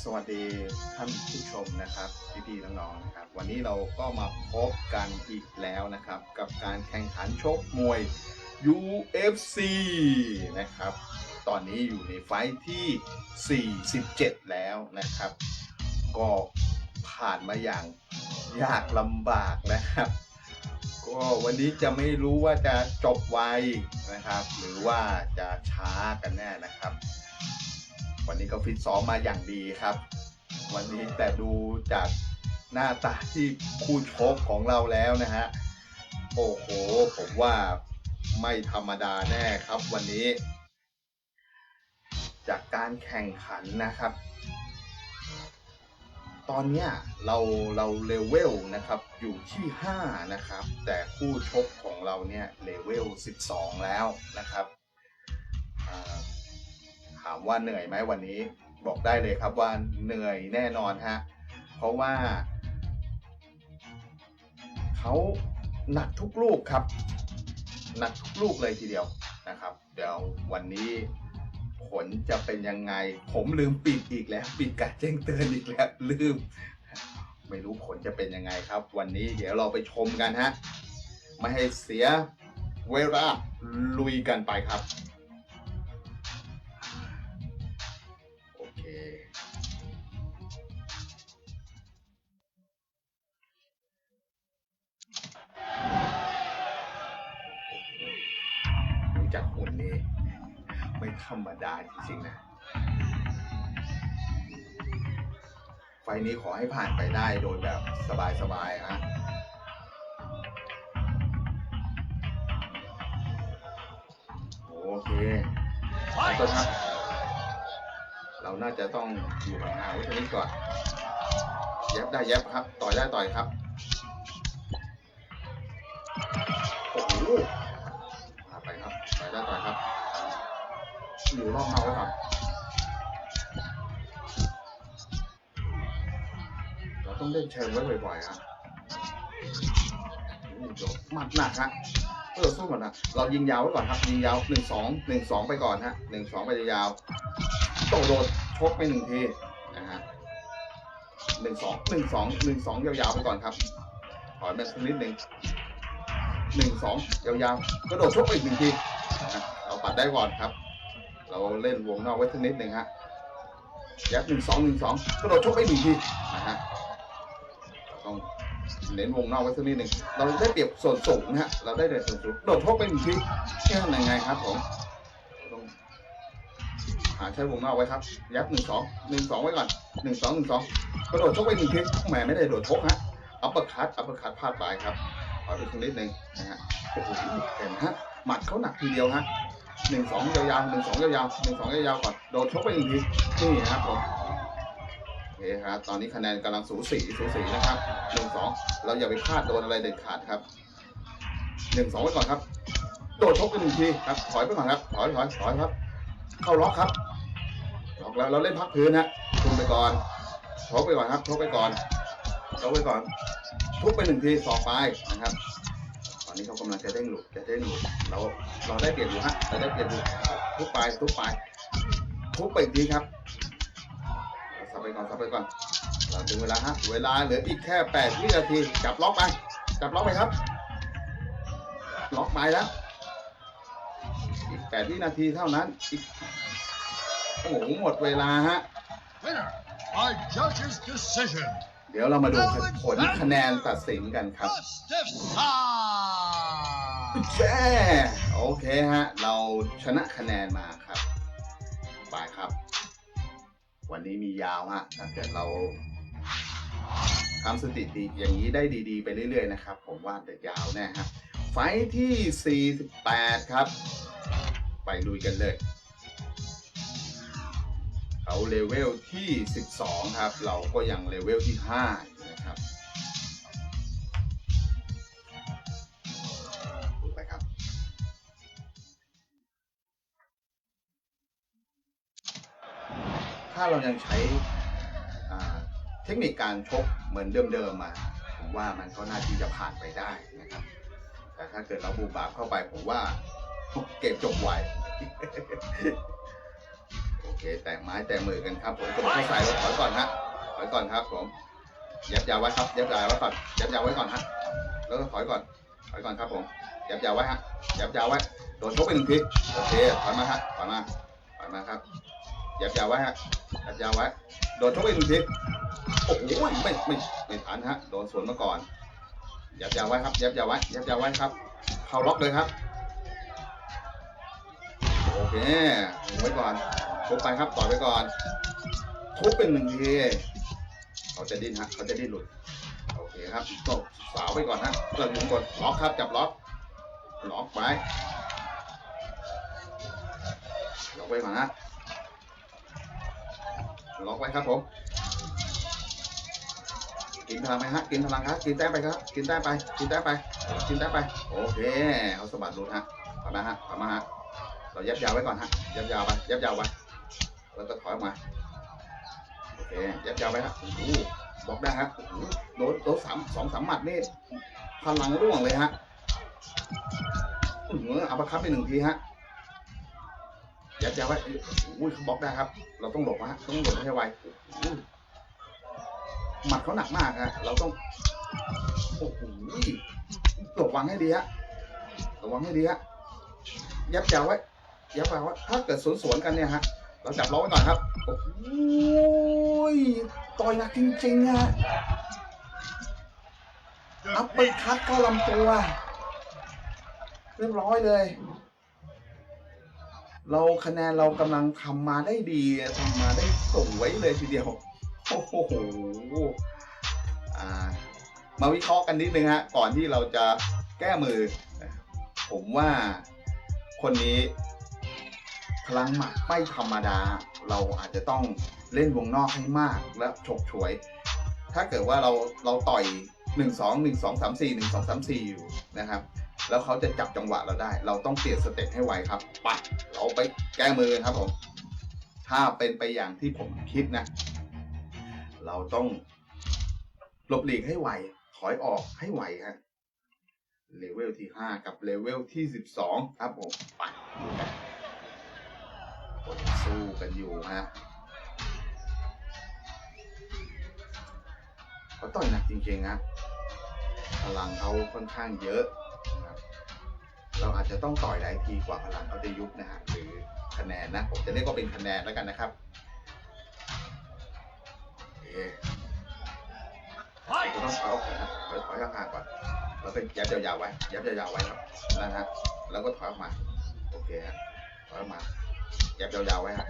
สวัสดีท่านผู้ชมนะครับพี่ๆน้องๆนะครับ วันนี้เราก็มาพบกันอีกแล้วนะครับ กับการแข่งขันชกมวย UFC นะครับ ตอนนี้อยู่ในไฟท์ที่ 47 แล้วนะครับ ก็ผ่านมาอย่างยากลำบากนะครับ ก็วันนี้จะไม่รู้ว่าจะจบไวนะครับ หรือว่าจะช้ากันแน่นะครับ วันนี้ก็ฟิตซ้อมมาอย่างดีครับ วันนี้แต่ดูจากหน้าตาที่คู่ชกของเราแล้วนะฮะ โอ้โห ผมว่าไม่ธรรมดาแน่ครับวันนี้ จากการแข่งขันนะครับ ตอนเนี้ยเราเราเลเวลนะครับอยู่ที่ 5 นะครับ แต่คู่ชกของเราเนี่ยเลเวล 12 แล้วนะครับ ถามว่าเหนื่อยไหมวันนี้ บอกได้เลยครับว่าเหนื่อยแน่นอนฮะเพราะว่าเขาหนักทุกลูกครับหนักทุกลูกเลยทีเดียวนะครับ เดี๋ยววันนี้ผลจะเป็นยังไง ผมลืมปิดอีกแล้ว ปิดการแจ้งเตือนอีกแล้วลืม ไม่รู้ผลจะเป็นยังไงครับ วันนี้เดี๋ยวเราไปชมกันฮะไม่ให้เสียเวลาลุยกันไปครับ ดูจากหุ่นนี้ ไม่ธรรมดาจริงๆนะ ไฟนี้ขอให้ผ่านไปได้โดยแบบสบายๆฮะโอเคขอบคุณครับ เราน่าจะต้องอยู่ห่างๆไว้ตรงนี้ก่อนเย็บได้เย็บครับ ต่อยได้ต่อยครับ อยู่รอบเมาไว้ก่อนเราต้องเล่นเชิงไว้บ่อยๆครับโอ้โหมัดหนักฮะเออสู้ก่อนนะเรายิงยาวไว้ก่อนครับ ยิงยาวหนึ่งสองหนึ่งสองไปก่อนฮะหนึ่งสองไปยาวๆโตโดดชกไปหนึ่งทีนะฮะหนึ่งสองหนึ่งสองหนึ่งสองยาวๆไปก่อนครับถอยมาสักนิดหนึ่งหนึ่งสองยาวๆกระโดดชกไปอีกหนึ่งทีนะเราปัดได้ก่อนครับ เราเล่นวงนอกไว้สักนิดหนึ่งฮะยับหนึ่งสองหนึ่งสองกระโดดชกไปหนึ่งทีนะฮะต้องเน้นวงนอกไว้สักนิดหนึ่งเราได้เปรียบส่วนสูงนะฮะเราได้เปรียบส่วนสูงโดดชกไปหนึ่งทีแค่ไหนไงครับผมต้องหาใช้วงนอกไว้ครับ ยับหนึ่งสองหนึ่งสองไว้ก่อนหนึ่งสองหนึ่งสองกระโดดชกไปหนึ่งทีแหมไม่ได้โดดชกฮะอัปเปอร์คัตอัปเปอร์คัตพลาดไปครับขอไปสักนิดหนึ่งนะฮะโอ้โหเห็นฮะหมัดเขาหนักทีเดียวฮะ หนึ่งสองยาวๆหนึ่งสองยาวๆหนึ่งสองยาวๆก่อนโดดชกไปอีกทีนี่ครับผมโอเคครับตอนนี้คะแนนกำลังสูสีสูสีนะครับหนึ่งสองเราอย่าไปพลาดโดนอะไรเด็ดขาดครับหนึ่งสองไว้ก่อนครับ โดดชกไปหนึ่งทีครับถอยไปก่อนครับถอยถอยถอยครับ เข้าล็อกครับล็อกแล้วเราเล่นพักพื้นฮะทุนไปก่อนชกไปก่อนครับชกไปก่อนชกไปก่อนทุบไปหนึ่งทีสอกไปนะครับ อนนี้เขากำลังจะเด้งหลุดจะเด้งหลุดเราเราได้เปลี่ยนอยู่ฮะเราได้เปลี่ยนอยู่ทุบไปทุบไปทุบไปอีกทีครับสับไปก่อนสับไปก่อนเราถึงเวลาฮะเวลาเหลืออีกแค่แปดวินาทีจับล็อกไปจับล็อกไปครับ ล็อกไปแล้วอีกแปดวินาทีเท่านั้นอีกโอ้โหหมดเวลาฮะ Winner by judges' decision, เดี๋ยวเรามาดูผลคะแนนตัดสินกันครับ Mustafa! แช่โอเคฮะ เราชนะคะแนนมาครับ ไปครับ วันนี้มียาวฮะ ถ้าเกิดเราทำสถิติอย่างนี้ได้ดีๆ ไปเรื่อยๆ นะครับ ผมว่าจะยาวแน่ฮะ ไฟท์ที่ 48 ครับ ไปลุยกันเลย เขาเลเวลที่ 12 ครับ เราก็ยังเลเวลที่ 5าเรายังใช้เทคนิคการชกเหมือนเดิมๆมาผมว่ามันก็น่าที่จะผ่านไปได้นะครับ แต่ถ้าเกิดเราบูบาบเข้าไปผมว่าเกมจบไวโอเค แตะไม้แตะมือกันครับ ผมกระโดดเข้าใส่แล้วถอยก่อนฮะถอยก่อนครับผมยับยาวไว้ครับยับยาวไว้ก่อนยับยาวไว้ก่อนฮะแล้วก็ถอยก่อนถอยก่อนครับผมยับยาวไว้ฮะยับยาวไว้โดนชกไปหนึ่งทีโอเคถอยมาฮะถอยมาถอยมาครับ ยับยาวไว้ฮะยับยาวไว้โดนชกไปหนึ่งทีโอ้โหไม่ไม่ไม่ทันฮะโดนสวนมาก่อนยับยาวไว้ครับยับยาวไว้ยับยาวไว้ครับ เข้าล็อกเลยครับโอเคไว้ก่อนทุบไปครับต่อไปก่อนทุบเป็นหนึ่งทีเขาจะดิ้นฮะเขาจะดิ้นหลุดโอเคครับก็สาวไปก่อนฮะเราอยู่กดล็อกครับจับล็อกล็อกไว้ล็อกไว้ก่อนนะ ล็อกไว้ครับผม กินพลังไหมฮะ กินพลังครับ กินแต้มไปครับ กินแต้มไป กินแต้มไป กินแต้มไป โอเคเขาสะบัดหลุดฮะถอยมาฮะถอยมาฮะ เรายับยาวไว้ก่อนฮะ ยับยาวไป ยับยาวไปแล้วก็ถอยออกมา โอเค ยับยาวไปฮะโอ้โหบอกได้ฮะโดนโดนสามสองสามหมัดนี่พลังร่วงเลยฮะอื้อหือเอาประคับไปหนึ่งทีฮะ ยับยาวไว้อุ้ยเขาบล็อกได้ครับ เราต้องหลบฮะต้องหลบให้ไวหมัดเขาหนักมากฮะเราต้องโอ้โหระวังให้ดีฮะระวังให้ดีฮะยับยาวไว้ยับยาวไว้ถ้าเกิดสวนสวนกันเนี่ยฮะเราจับล้อไว้ก่อนครับโอ้ยต่อยหนักจริงๆฮะอัปเปอ Defeat. ร์คัตเข้าลำตัวเรียบร้อยเลย เราคะแนนเรากำลังทำมาได้ดีทำมาได้สวยเลยทีเดียวโอ้โหมาวิเคราะห์กันนิดนึงฮะก่อนที่เราจะแก้มือ ผมว่าคนนี้พลังหมัดไม่ธรรมดา เราอาจจะต้องเล่นวงนอกให้มากและฉกฉวย ถ้าเกิดว่าเราเราต่อยหนึ่งสองหนึ่งสองสามสี่หนึ่งสองสามสี่อยู่นะครับ แล้วเขาจะจับจังหวะเราได้ เราต้องเปลี่ยนสเต็ปให้ไวครับไปเราไปแก้มือครับผมถ้าเป็นไปอย่างที่ผมคิดนะ เราต้องหลบหลีกให้ไวถอยออกให้ไวฮะเลเวลที่ห้ากับเลเวลที่สิบสองครับผมไปดูกันคนสู้กันอยู่ฮะเขาต่อยหนักจริงๆนะพลังเขาค่อนข้างเยอะ เราอาจจะต้องต่อยหลายทีกว่าพลังเขาจะยุบนะฮะหรือคะแนนนะ ผมจะเรียกว่าเป็นคะแนนแล้วกันนะครับโอเคเราต้องเอาออกนะถอยถอยห่างๆก่อนแล้วก็ยับยาวๆไว้ยับยาวๆไว้ครับนั่นฮะแล้วก็ถอยออกมา โอเคฮะถอยออกมายับยาวๆไว้ฮะ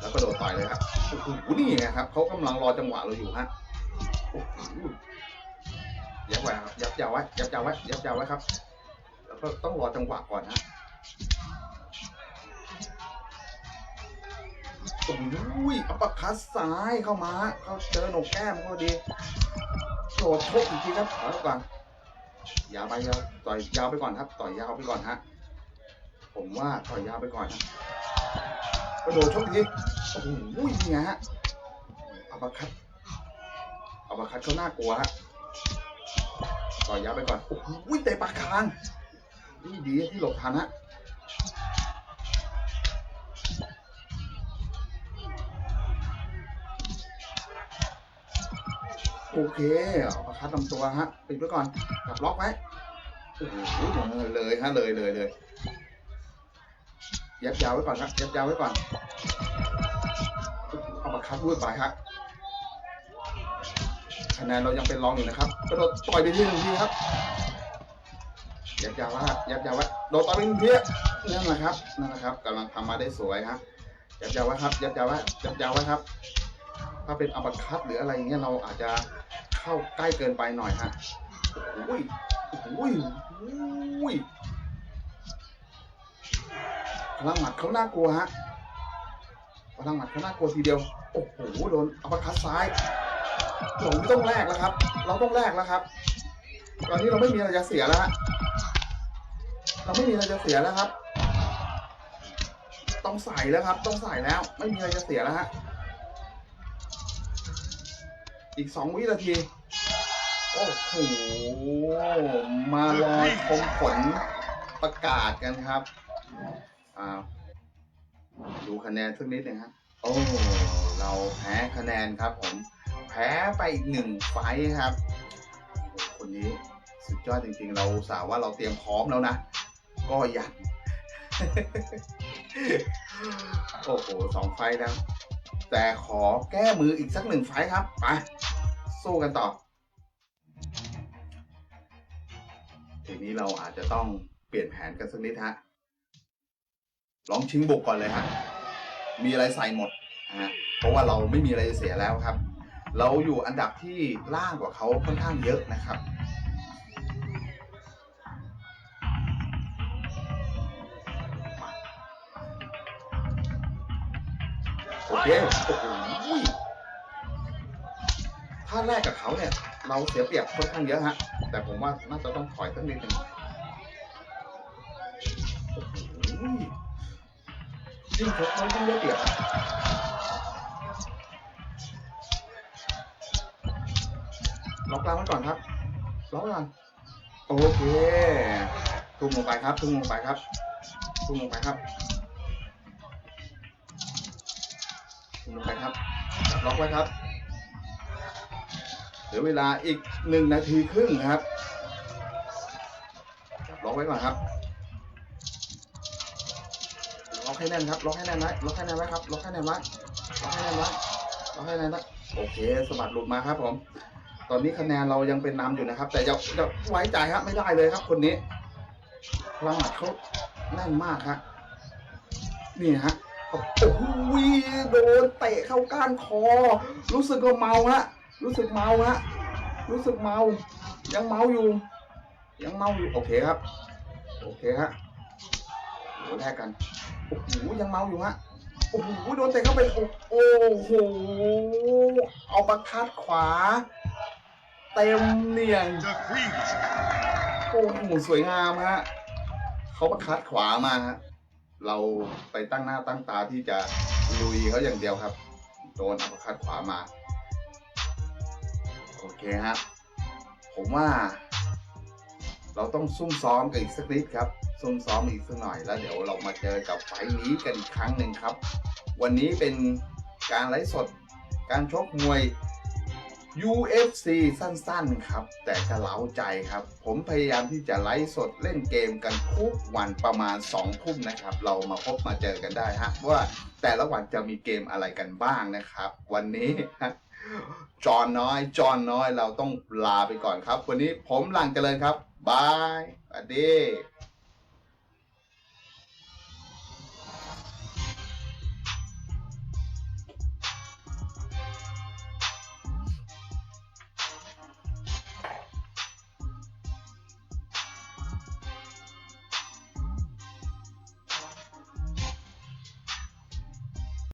แล้วก็โดดต่อยเลยครับโอ้โหนี่ไงครับเขากำลังรอจังหวะเราอยู่ฮะโอ้โหยับไว้ครับยับยาวไว้ยับยาวไว้ยับยาวไว้ครับแล้ว ก็ต้องรอจังหวะก่อนฮะโอ้ยอัปคัสซ้ายเข้ามา เขาเจอหนกแก้มเขาดีโดดชกอีกทีครับถอยก่อนยาวไปยาวต่อยยาวไปก่อนครับ ต่อยยาวไปก่อนฮะ ผมว่าต่อยยาวไปก่อนนะกระโดดชกอีกทีโอ้โหนี่ไงฮะอัปเปอร์คัตอัปเปอร์คัตเขาน่ากลัวฮะต่อยยาวไปก่อน โอ้โหเตะปากคาง นี่ดีที่หลบทันฮะโอเคเอาประคัดลำตัวฮะปิดไว้ก่อนจับล็อกไว้โอ้โหเลยฮะเลยเลยเลยยับยาวไว้ก่อนครับยับยาวไว้ก่อนเอาประคัดด้วยไปฮะคะแนนเรายังเป็นรองอยู่นะครับกระโดดต่อยไปที่หนึ่งทีครับ ยับยาวไว้ฮะยับยาวไว้โดดตอยไปหนึ่งทีนั่นแหละครับนั่นแหละครับกำลังทำมาได้สวยฮะยับยาวไว้ครับยับยาวไว้ยับยาวไว้ครับ ถ้าเป็นอัปคัตหรืออะไรอย่างเงี้ยเราอาจจะเข้าใกล้เกินไปหน่อยฮะโอ้ยโอ้ยโอ้ยพลังหมัดเขาน่ากลัวฮะพลังหมัดเขาน่ากลัวทีเดียวโอ้โหโดนอัปคัตซ้ายเราไม่ต้องแลกแล้วครับ เราต้องแลกแล้วครับ ตอนนี้เราไม่มีอะไรจะเสียแล้วฮะ เราไม่มีอะไรจะเสียแล้วครับ ต้องใส่แล้วครับ ต้องใส่แล้ว ไม่มีอะไรจะเสียแล้วฮะ อีกสองวินาที โอ้โห มารอชมผลประกาศกันครับอ่าดูคะแนนสักนิดหนึงครับ โอ้ เราแพ้คะแนนครับผม แพ้ไปอีกหนึ่งไฟครับ คนนี้สุดยอดจริงๆ เราสาวว่าเราเตรียมพร้อมแล้วนะ ก็ยังโอ้โหสองไฟแล้ว แต่ขอแก้มืออีกสักหนึ่งไฟครับ ไป สู้กันต่อ ทีนี้เราอาจจะต้องเปลี่ยนแผนกันสักนิดฮะ ลองชิงบุกก่อนเลยฮะ มีอะไรใส่หมดฮะ เพราะว่าเราไม่มีอะไรเสียแล้วครับ เราอยู่อันดับที่ล่างกว่าเขาค่อนข้างเยอะนะครับ โอเคโอ้โหถ้าแรกกับเขาเนี่ย เราเสียเปรียบค่อนข้างเยอะฮะ แต่ผมว่าน่าจะต้องถอยสักนิดหนึงโอ้โหยิ่งชกเขายิ่งได้เปรียบล็อกกลางไว้ก่อนครับล็อกก่อนโอเคทุ่มลงไปครับทุ่มลงไปครับทุ่มลงไปครับ ทุ่ม ลงไปครับล็อกไว้ครับ เหลือเวลาอีกหนึ่งนาทีครึ่งครับล็อกไว้ก่อนครับล็อกให้แน่นครับล็อกให้แน่นไว้ล็อกให้แน่นไว้ครับล็อกให้แน่นไว้ล็อกให้แน่นไว้ล็อกให้แน่นไว้โอเคสะบัดหลุดมาครับผม ตอนนี้คะแนนเรายังเป็นนำอยู่นะครับ แต่อย่าอย่าไว้ใจครับ ไม่ได้เลยครับคนนี้พลังหมัดเขาแน่นมากครับนี่ฮะโอ้โห โดนเตะเข้าก้านคอ รู้สึกว่าเมาฮะรู้สึกเมาฮะรู้สึกเมา ยังเมาอยู่ ยังเมาอยู่โอเคครับ โอเคฮะโหแลกกันโอ้โหยังเมาอยู่ฮะโอ้โหโดนเตะเข้าไปโอ้โอ้โหเอาประคัดขวา เต็มเหนี่ยง Defeat. โอ้โหสวยงามฮะเขาประคัดขวามาฮะ เราไปตั้งหน้าตั้งตาที่จะลุยเขาอย่างเดียวครับ โดนอัปคัดขวามา โอเคฮะผมว่า เราต้องซุ่มซ้อมกันอีกสักนิดครับ ซุ่มซ้อมอีกสักหน่อยแล้วเดี๋ยวเรามาเจอกับไฟนี้กันอีกครั้งหนึ่งครับ วันนี้เป็นการไลฟ์สดการชกมวย UFC สั้นๆครับ แต่จะเล้าใจครับ ผมพยายามที่จะไลฟ์สดเล่นเกมกันทุกวันประมาณ2ทุ่มนะครับ เรามาพบมาเจอกันได้ฮะว่าแต่ละวันจะมีเกมอะไรกันบ้างนะครับ วันนี้จอนน้อย จอนน้อยเราต้องลาไปก่อนครับ วันนี้ผมหลังเจริญครับบายสวัสดี